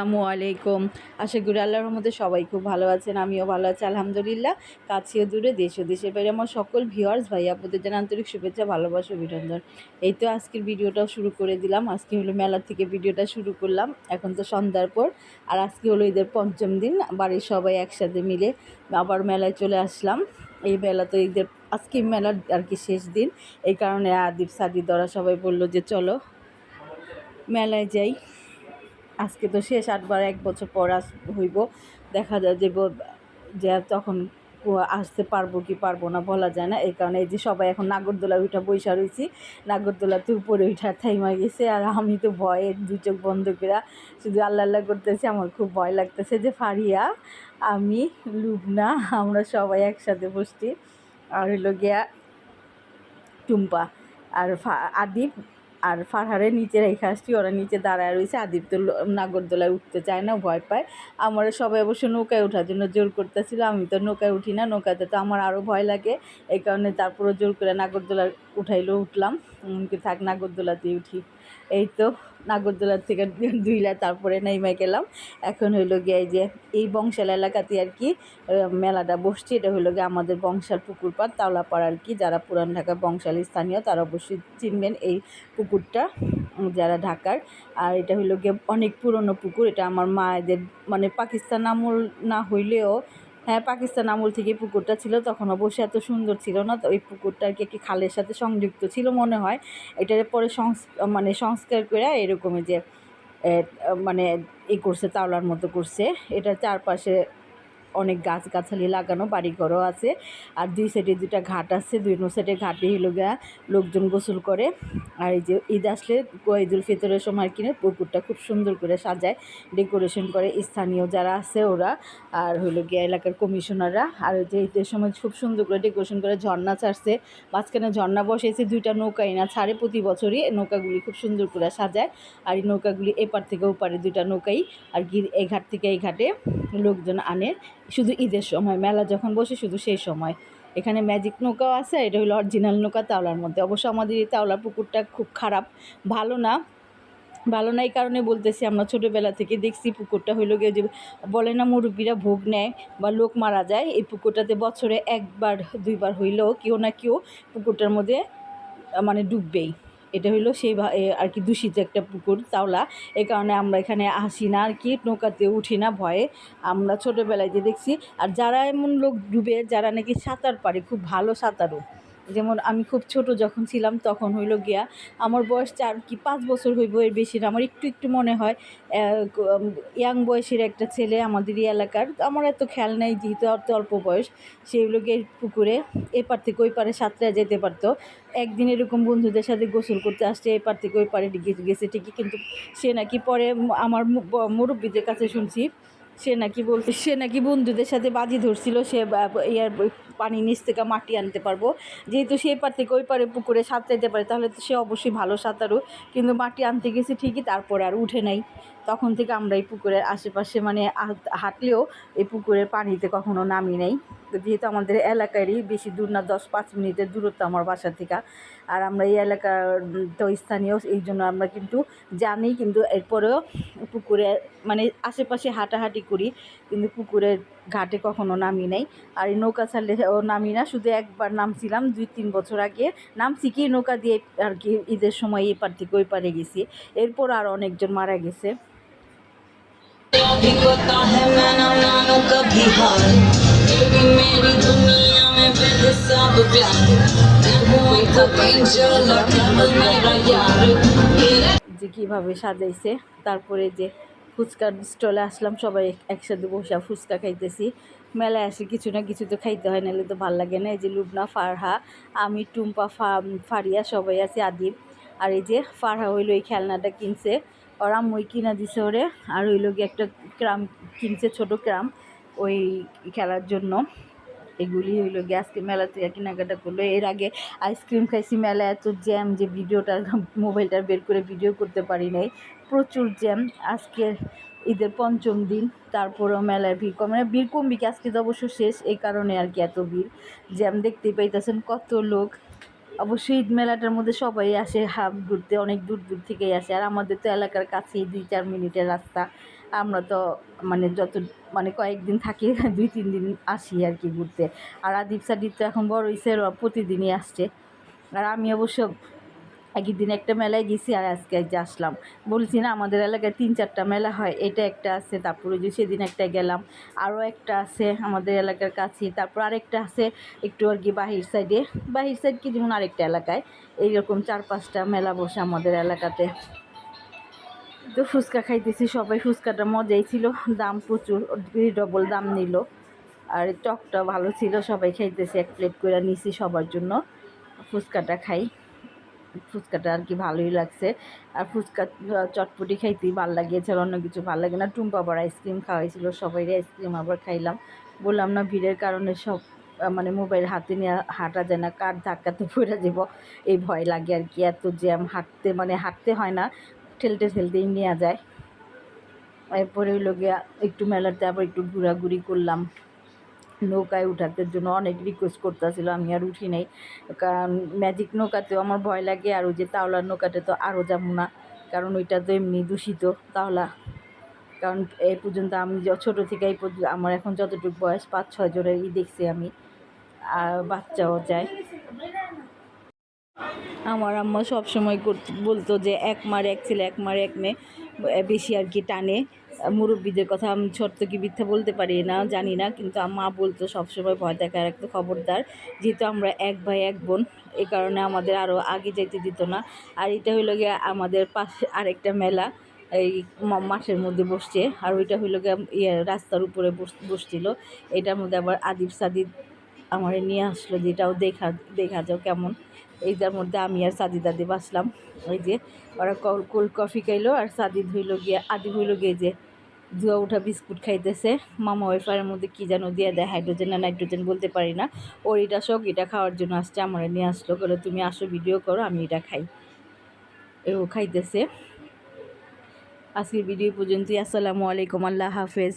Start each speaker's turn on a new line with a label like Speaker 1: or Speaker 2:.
Speaker 1: আসসালামু আলাইকুম। আশা করি আল্লাহর রহমতে সবাই খুব ভালো আছেন, আমিও ভালো আছি, আলহামদুলিল্লাহ। কাছেও দূরে দেশ ও দেশের বাইরে। আমার সকল ভিউয়ার্স ভাই আপনাদের যেন আন্তরিক শুভেচ্ছা, ভালোবাসা, অভিনন্দন। এই তো আজকের ভিডিওটাও শুরু করে দিলাম। আজকে হলো মেলা থেকে ভিডিওটা শুরু করলাম। এখন তো সন্ধ্যার পর। আর আজকে হলো ঈদের পঞ্চম দিন। বাড়ির সবাই একসাথে মিলে আবার মেলায় চলে আসলাম। এই মেলা তো ঈদের, আজকে মেলার আর কি শেষ দিন। এই কারণে আদিব সাদি দরা সবাই বলল যে চলো মেলায় যাই। আজকে তো শেষ, আটবার এক বছর পর আস হইব। দেখা যায় যে যে তখন আসতে পারব কি পারব না বলা যায় না। এই কারণে এই যে সবাই এখন নাগরদোলা উঠা বৈশা রয়েছি নাগরদোলাতে উপরে উঠা থাইমা গেছে আর আমি তো ভয়ে দু চোখ বন্ধ করে শুধু আল্লাহ আল্লাহ করতেছি, আমার খুব ভয় লাগতেছে যে ফারিয়া, আমি, লুবনা, আমরা সবাই একসাথে বসছি। আর হইল গিয়া টুম্পা আর আদিব আর ফারহারে নিচে রেখে আসছি, ওরা নিচে দাঁড়ায় রয়েছে আদিত্য নাগরদোলায় উঠতে চায় না, ভয় পায়। আমার সবাই অবশ্য নৌকায় ওঠার জন্য জোর করতেছিল, আমি তো নৌকায় উঠি না, নৌকাতে তো আমার আরও ভয় লাগে। এই কারণে তারপরে জোর করে নাগরদোলার উঠাইলেও উঠলাম। থাক, নাগরদোলাতেই উঠি। এই তো নাগরদোলার থেকে দুইলা তারপরে নেমে গেলাম। এখন হইল গিয়ে যে, এই বংশাল এলাকাতে আর কি মেলাটা বসছে। এটা হলো গিয়ে আমাদের বংশাল পুকুর পাড়, তাওলাপাড় আর কি। যারা পুরান ঢাকা বংশাল স্থানীয়, তারা অবশ্যই চিনবেন এই পুকুরটা যারা ঢাকার। আর এটা হলো গিয়ে অনেক পুরনো পুকুর। এটা আমার মায়েদের মানে পাকিস্তান আমল না হইলেও হ্যাঁ পাকিস্তান আমল থেকে পুকুরটা ছিল, তখন অবশ্যই এত সুন্দর ছিল না, তো ওই পুকুরটা আর কি একটি খালের সাথে সংযুক্ত ছিল মনে হয়। এটার পরে সংস মানে সংস্কার করে এরকমই যে মানে এ করছে তাওলার মতো করছে। এটার চারপাশে অনেক গাছগাছালি লাগানো, বাড়িঘরও আছে। আর দুই সাইডে দুইটা ঘাট আছে, দুই সাইডে ঘাটে হলো গিয়া লোকজন গোসল করে। আর এই যে ঈদ আসলে ঈদ উল ফিতরের সময় কিনে পুকুরটা খুব সুন্দর করে সাজায়, ডেকোরেশন করে স্থানীয় যারা আছে ওরা। আর হলো গিয়া এলাকার কমিশনাররা। আর যে ঈদের সময় খুব সুন্দর করে ডেকোরেশন করে ঝর্ণা ছাড়ছে। মাঝখানে ঝর্ণা বসেছে, দুইটা নৌকাই না ছাড়ে প্রতি বছরই। নৌকাগুলি খুব সুন্দর করে সাজায়। আর এই নৌকাগুলি এপার থেকে ওপারে দুইটা নৌকাই আর গির এই ঘাট থেকে এই ঘাটে লোকজন আনে। শুধু ঈদের সময়, মেলা যখন বসে শুধু সেই সময়। এখানে ম্যাজিক নৌকাও আছে আর এটা হলো অরিজিনাল নৌকা তাওলার মধ্যে। অবশ্য আমাদের এই তাওলার পুকুরটা খুব খারাপ, ভালো না। ভালো না এই কারণে বলতেছি, আমরা ছোটোবেলা থেকে দেখছি পুকুরটা হইল গিয়ে যে বলে না মুরব্বীরা ভোগ নেয় বা লোক মারা যায়, এই পুকুরটাতে বছরে একবার, দুইবার হইলেও কেউ না কেউ পুকুরটার মধ্যে মানে ডুববেই। এটা হলো সেই আর কি দূষিত একটা পুকুর তাওলা এ কারণে আমরা এখানে আসি না আর কি, নৌকাতে উঠি না ভয়ে। আমরা ছোটোবেলায় যে দেখছি, আর যারা এমন লোক ডুবে, যারা নাকি সাঁতার পারে, খুব ভালো সাঁতারু। যেমন আমি খুব ছোট যখন ছিলাম তখন হইল গিয়া, আমার বয়স চার কি পাঁচ বছর হইব এর বেশি না, আমার একটু একটু মনে হয় ইয়াং বয়সের একটা ছেলে আমাদের এই এলাকার, আমার এত খেয়াল নেই যেহেতু অত অল্প বয়স সেই লোকে পুকুরে এপার থেকে ওই পারে সাঁতরা যেতে পারতো। একদিন এরকম বন্ধুদের সাথে গোসল করতে আসছে, এপার থেকে ওই পারে গেছে ঠিকই, কিন্তু সে নাকি পরে আমার মুরব্বিদের কাছে শুনছি সে নাকি বলতে সে নাকি বন্ধুদের সাথে বাজি ধরছিল, সে ইয়ার পানি নিচ থেকে মাটি আনতে পারব। যেহেতু সে পার থেকে ওই পারে পুকুরে সাঁতরাইতে পারে, তাহলে তো সে অবশ্যই ভালো সাঁতারু। কিন্তু মাটি আনতে গেছে ঠিকই, তারপর আর উঠে নাই। তখন থেকে আমরা এই পুকুরের আশেপাশে মানে হাঁটলেও এই পুকুরের পানিতে কখনো নামি নাই। যেহেতু আমাদের এলাকারই বেশি দূর না, দশ পাঁচ মিনিটের দূরত্ব আমার বাসা থেকে। আর আমরা এই এলাকার তো স্থানীয়, এই জন্য আমরা কিন্তু জানি, কিন্তু এরপরেও পুকুরে মানে আশেপাশে হাঁটাহাঁটি করি, কিন্তু পুকুরের ঘাটে কখনো নামি নাই। আর এই নৌকা ছাড়লে ও নামি না, শুধু একবার নামছিলাম, দুই তিন বছর আগে নামছি কি নৌকা দিয়ে আর কি, ঈদের সময় এপার থেকে ওই পারে গেছি। এরপর আর অনেকজন মারা গেছে।
Speaker 2: Baby मेरी दुनिया में बेहिसाब प्यार मैं हूँ एक एंजल और devil मेरा यार मेरा
Speaker 1: যে কীভাবে সাজাইছে তারপরে যে ফুচকার স্টলে আসলাম সবাই এক- একসাথে বসে ফুচকা খাইতেছি মেলায় আসি কিছু না কিছু তো খাইতে হয় নাহলে তো ভালো লাগে না এই যে লুবনা ফারহা আমি টুম্পা ফা ফারিয়া সবাই আছে আদিব আর এই যে ফারহা হইলো এই খেলনাটা কিনছে ওর আম্মুই কিনা দিছে ওরে আর হইলো গিয়ে একটা ক্রাম কিনছে ছোট ক্রাম ওই খেলার জন্য। এগুলি হইল গিয়ে আজকে মেলা থেকে কেনাকাটা করল। এর আগে আইসক্রিম খাইছি, মেলা এত জ্যাম যে ভিডিওটা মোবাইলটা বের করে ভিডিও করতে পারি নাই। প্রচুর জ্যাম। আজকে ঈদের পঞ্চম দিন, তারপরেও মেলার ভিড় কম মানে ভিড় কমবি আজকে তো অবশ্য শেষ। এই কারণে আর কি এত ভিড়। জ্যাম দেখতেই পাইতেছেন কত লোক। অবশ্যই ঈদ মেলাটার মধ্যে সবাই আসে, হাফ ঘুরতে, অনেক দূর দূর থেকেই আসে। আর আমাদের তো এলাকার কাছেই দুই চার মিনিটের রাস্তা। আমরা তো মানে যত মানে কয়েকদিন থাকি, দুই তিন দিন আসি আর কি ঘুরতে। আর আদিপ সাদিপ তো এখন বড় হয়েছে প্রতিদিনই আসছে। আর আমি অবশ্য একই দিন একটা মেলায় গেছি আর আজকে যে আসলাম। বলছি না, আমাদের এলাকায় তিন চারটা মেলা হয়, এটা একটা আছে, তারপরে যে সেদিন একটা গেলাম। আরও একটা আছে আমাদের এলাকার কাছে, তারপর আরেকটা আছে একটু আর কি বাহির সাইডে। বাহির সাইড কি যেমন আরেকটা এলাকায়, এইরকম চার পাঁচটা মেলা বসে আমাদের এলাকাতে। তো ফুচকা খাইতেছি সবাই, ফুচকাটা মজাই ছিল, দাম প্রচুর ডবল দাম নিল। আর টকটা ভালো ছিল, সবাই খাইতেছে, এক প্লেট করে নিছি সবার জন্য। ফুচকাটা খাই। ফুচকাটা আর কি ভালোই লাগছে। আর ফুচকা চটপটি খাইতেই ভালো লাগিয়েছে অন্য কিছু ভালো লাগে না। টুম্পা আবার আইসক্রিম খাওয়াইছিল সবাই আইসক্রিম আবার খাইলাম। বললাম, না, ভিড়ের কারণে সব মানে মোবাইল হাতে নিয়ে হাঁটা যায় না, কার ধাক্কাতে পড়ে যাব? এই ভয় লাগে আর কি, এত জ্যাম, হাঁটতে মানে হাঁটতে হয় না, ঠেলতে ঠেলতেই নেওয়া যায়। এরপরে হইল গিয়া একটু মেলাতে আবার একটু ঘোরাঘুরি করলাম। নৌকায় উঠাতে জন্য অনেক রিকোয়েস্ট করতেছিল, আমি আর উঠি নাই। কারণ ম্যাজিক নৌকাতেও আমার ভয় লাগে, আর ওই যে তাওলার নৌকাতে তো আরও যাব না। কারণ ওইটা তো এমনি দূষিত তাওলা। কারণ এই পর্যন্ত আমি ছোটো থেকে এই পর্যন্ত আমার এখন যতটুকু বয়স পাঁচ ছয় জনেরই দেখছি আমি। আর বাচ্চাও যায়। আমার আম্মা সবসময় করত, বলতো যে এক মার এক ছেলে, এক মার এক মেয়ে বেশি আর কি টানে। মুরব্বীদের কথা আমি ছোট্ট কি মিথ্যা বলতে পারি না, জানি না, কিন্তু মা বলতো সবসময় ভয় দেখার একটা খবরদার। যেহেতু আমরা এক ভাই, এক বোন এই কারণে আমাদের আরও আগে যেতে দিত না। আর এটা হইল গিয়ে আমাদের পাশে, আরেকটা মেলা, এই মাঠের মধ্যে বসছে। আর ওইটা হইল গিয়ে ইয়ে রাস্তার উপরে বস- বসছিল। এটার মধ্যে আবার আদিব সাদিব আমার নিয়ে আসলো যেটাও দেখা দেখা যাও কেমন। এইটার মধ্যে আমি আর সাদিদ আদি বাসলাম। ওই যে ওরা কোল্ড কফি খাইলো আর সাদিদ হইল গিয়ে, আদিব হইল গিয়ে যে ধোয়া উঠা বিস্কুট খাইতেছে। মামা ওয়েফারের মধ্যে কী যেন দিয়ে দেয়, হাইড্রোজেন না নাইট্রোজেন বলতে পারি না। ওর এটা শখ এটা খাওয়ার জন্য আসছে, আমার নিয়ে আসলো, বলে, তুমি আসো, ভিডিও করো, আমি এটা খাই। ও খাইতেছে। আজকের ভিডিও পর্যন্তই, আসসালামু আলাইকুম, আল্লাহ হাফেজ।